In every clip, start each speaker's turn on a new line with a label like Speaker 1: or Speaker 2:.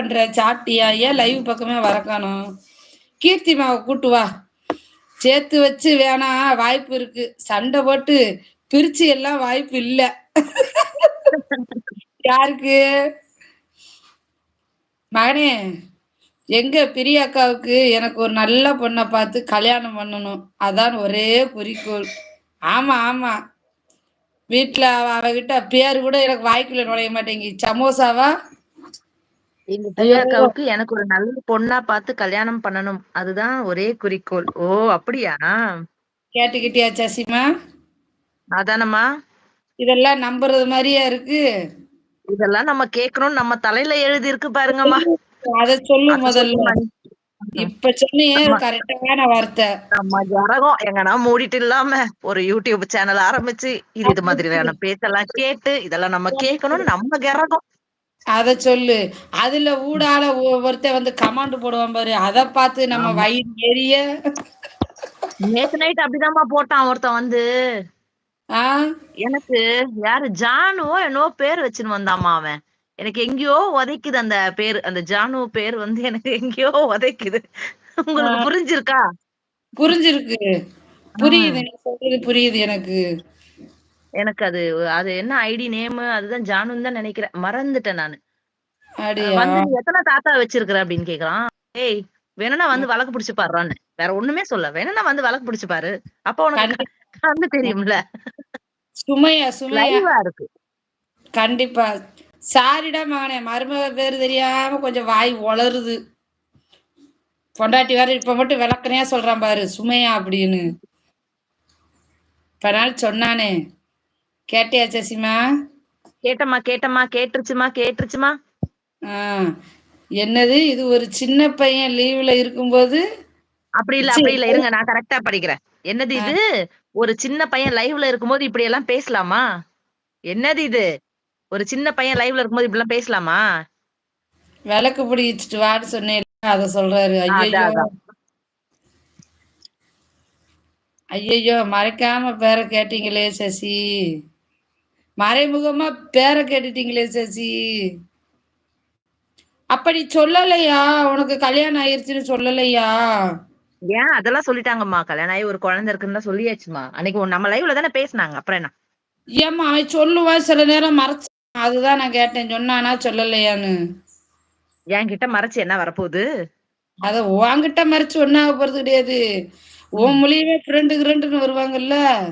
Speaker 1: பண்ற சாட்டியா? ஏன் லைவ் பக்கமே வரக்கானோம் கீர்த்திமாவை கூட்டு வா. சேர்த்து வச்சு வேணா வாய்ப்பு இருக்கு. சண்டை போட்டு பிரிச்சு எல்லாம் வாய்ப்பு இல்ல. யாருக்கு? மகனே எங்க பிரியாக்காவுக்கு எனக்கு ஒரு நல்ல பொண்ணை பார்த்து கல்யாணம் பண்ணணும். அதான் ஒரே குறிக்கோள். ஆமா ஆமா. வீட்டுல அவகிட்ட பேரு கூட எனக்கு வாய்க்குள்ள நுழைய மாட்டேங்கி. சமோசாவா?
Speaker 2: எனக்கு ஒரு நல்ல பொண்ணா பார்த்து கல்யாணம் பண்ணணும். அதுதான் ஒரே குறிக்கோள். ஓ அப்படியா?
Speaker 1: கேட்டுக்கிட்டியா சசிமா
Speaker 2: அதானம்மா?
Speaker 1: இதெல்லாம் நம்புறது மாதிரியா இருக்கு?
Speaker 2: இதெல்லாம் நம்ம கேட்கணும் நம்ம தலையில எழுதி இருக்கு பாருங்கம்மா.
Speaker 1: அத சொல்லு முதல்ல? இப்ப சொன்னியே. கரெக்டான வார்த்தை.
Speaker 2: நம்ம ஜரகம் எங்கன்னா மூடிட்டு இல்லாம ஒரு யூடியூப் சேனல் ஆரம்பிச்சு இது இது மாதிரியான பேச்செல்லாம் கேட்டு இதெல்லாம் நம்ம கேட்கணும்னு நம்ம கரகம்
Speaker 1: அத சொல்லு. அதுல ஊடால ஒ- ஒருத்தன் வந்து கமாண்ட் போடுவான் பாரு. அத பார்த்து நம்ம. வயிறு எரிய.
Speaker 2: நேத்து நைட் அப்படிதாம்மா போட்டான் ஒருத்தன் வந்து. எனக்கு யாரு ஜானுவோ என்னவோ பேர் வச்சுன்னு வந்தாமா அவன். எனக்கு எங்கேயோ உதைக்குது அந்த பேர். அந்த ஜானு பேர் வந்து எனக்கு எங்கேயோ உதைக்குது. உங்களுக்கு புரிஞ்சிருக்கா?
Speaker 1: புரிஞ்சிருக்கு. புரியுது. நீ சொல்றது புரியுது எனக்கு.
Speaker 2: எனக்கு அது அது என்ன ஐடி நேம் அதுதான் ஜானுன்னு தான் நினைக்கிறேன். மறந்துட்டேன் நானு. வந்து எத்தனை தாத்தா வச்சிருக்கிற அப்படின்னு கேக்குறான். ஏய் வேணும்னா வந்து வழக்கு பிடிச்சு பாடுறான்னு வேற ஒண்ணுமே சொல்ல. வேணும்னா வந்து வழக்கு பிடிச்சு பாரு. அப்ப உனக்கு கண்டு தெரியும்ல.
Speaker 1: சுமையா சுமையா.
Speaker 2: இருக்கு.
Speaker 1: கண்டிப்பா. சாரிடா மகனே. மருமக பேரு தெரியாம கொஞ்சம் வாய் உளருது பொண்டாட்டி வேற இப்ப மட்டும் விளக்கனையா சொல்றான் பாரு. சுமையா அப்படின்னு. இப்ப நாள் சொன்னானே. கேட்டியா சசிமா
Speaker 2: கேட்டம்மா கேட்டம்மா கேட்டுருச்சுமா கேட்டுருச்சுமா
Speaker 1: என்னது? இது ஒரு சின்ன பையன் லீவ்ல இருக்கும்போது?
Speaker 2: அப்படி இல்ல அப்படி இல்ல இருங்க நான் கரெக்டா படிக்கிறேன். என்னது இது? ஒரு சின்ன பையன் லைவ்ல இருக்கும்போது இப்படி எல்லாம் பேசலாமா? என்னது இது? ஒரு சின்ன பையன் லைவ்ல இருக்கும்போது இப்படி எல்லாம் பேசலாமா?
Speaker 1: விளக்கு பிடிச்சிட்டு வான்னு சொன்னேன். அத சொல்றாரு. ஐயோ. ஐயையோ மறைக்காம பேரை கேட்டீங்களே சசி. மறைமுகமா பேரை கேட்டுட்டீங்களே சசி. அப்படி சொல்லலையா? உனக்கு கல்யாணம் ஆயிருச்சுன்னு சொல்லலையா?
Speaker 2: ஏன்? அதெல்லாம் சொல்லிட்டாங்கம்மா. கல்யாணம் ஆகி ஒரு குழந்தை இருக்குன்னு சொல்லியாச்சுமா. அன்னைக்கு நம்ம லைவ்ல தானே பேசுனாங்க. அப்புறம் என்ன?
Speaker 1: ஏம்மா அவன் சொல்லுவான் சில நேரம் மறைச்சு அதுதான் நான் கேட்டேன். சொன்னானா சொல்லலையான்னு.
Speaker 2: என்கிட்ட மறைச்சு என்ன வரப்போகுது?
Speaker 1: அத உன்கிட்ட மறைச்சு ஒன்னாக போறது கிடையாது. உன் மூலியமே ஃப்ரெண்டு கிரெண்டுன்னு வருவாங்கல்ல.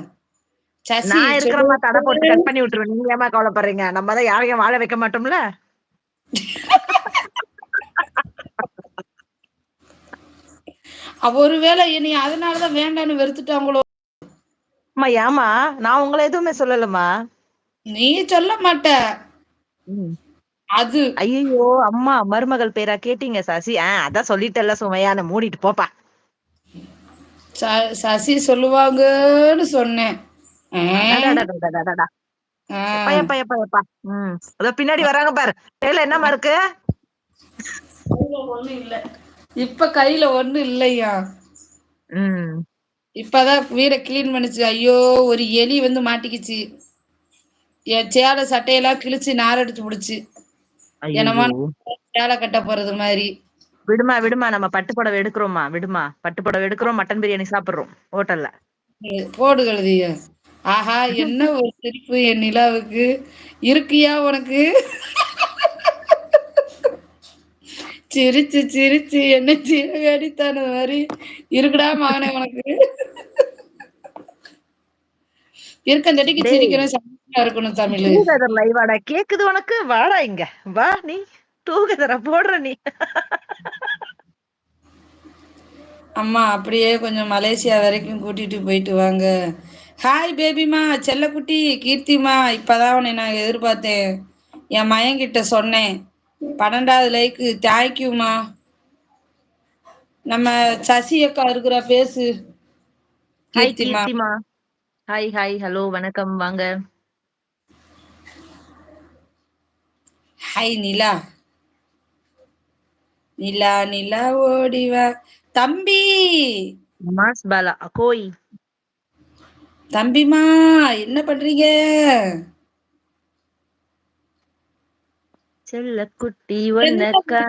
Speaker 2: நான் இருக்கிறமா. தடை போட்டு கட் பண்ணி விட்டுருவேன். நீங்க ஏமா கவலைப்படுறீங்க? நம்ம தான் யாரையும் வாழ வைக்க மாட்டோம்ல?
Speaker 1: ஒருவேளை என்னை அதனாலதான் வேண்டான்னு வெறுத்துட்டாங்களோ?
Speaker 2: அம்மா ஏமா நான் உங்களை எதுவுமே சொல்லலம்மா.
Speaker 1: நீ சொல்ல மாட்ட. அது.
Speaker 2: ஐயோ அம்மா மருமகள் பேரா கேட்டீங்க சசி. ஆ அதான் சொல்லிட்டல்ல சுமையான மூடிட்டு போப்பா.
Speaker 1: சசி சொல்லுவாங்கன்னு சொன்னேன்.
Speaker 2: பின்னாடி வராங்க பாரு கையில என்னம்மா இருக்கு
Speaker 1: ஒண்ணும் இல்ல இப்ப கையில ஒண்ணும் இல்லையா
Speaker 2: ம்.
Speaker 1: இப்பதான் வீட கிளீன் பண்ணுச்சு. ஐயோ ஒரு எலி வந்து மாட்டிக்கிச்சு. என் சேலை சட்டையெல்லாம் கிழிச்சு நாரடிச்சு பிடிச்சு. என்னமா சேலை கட்ட போறது மாதிரி.
Speaker 2: விடுமா விடுமா நம்ம பட்டு புடவை எடுக்கிறோமா? விடுமா பட்டு புடவை எடுக்கிறோம் மட்டன் பிரியாணி சாப்பிடுறோம் ஹோட்டல்ல.
Speaker 1: போடு கழுதிய. ஆஹா என்ன ஒரு சிரிப்பு என் நிலாவுக்கு? இருக்கியா உனக்கு? சிரிச்சு சிரிச்சு என்ன சிறகடித்தான மாதிரி. இருக்குடா மகனே உனக்கு. இருக்கந்தடிக்கு
Speaker 2: டேய்.
Speaker 1: சிரிக்கணும் சந்தோஷமா இருக்கணும் தமிழ்.
Speaker 2: லைவாடா கேக்குது உனக்கு? வாடா இங்க. வா நீ. டூகெதரா போடுற நீ.
Speaker 1: அம்மா அப்படியே கொஞ்சம் மலேசியா வரைக்கும் கூட்டிட்டு போயிட்டு வாங்க. ஹாய் பேபிமா செல்லக்குட்டி கீர்த்திமா இப்பதான் உன்னை நான் எதிர்பார்த்தேன். என் மயன்கிட்ட சொன்னேன். பன்னெண்டாவது லைக்கு தேங்க்யூமா நம்ம சசி அக்கா இருக்கிற பேசு. கீர்த்திமா.
Speaker 2: ஹாய் ஹாய் ஹலோ வணக்கம் வாங்க.
Speaker 1: ஹாய் நிலா. நிலா நிலா ஓடிவா. தம்பி!
Speaker 2: மாஸ் பாலா அகோய்.
Speaker 1: தம்பிமா என்ன பண்றீங்க?
Speaker 2: செல்ல குட்டி வணக்கம்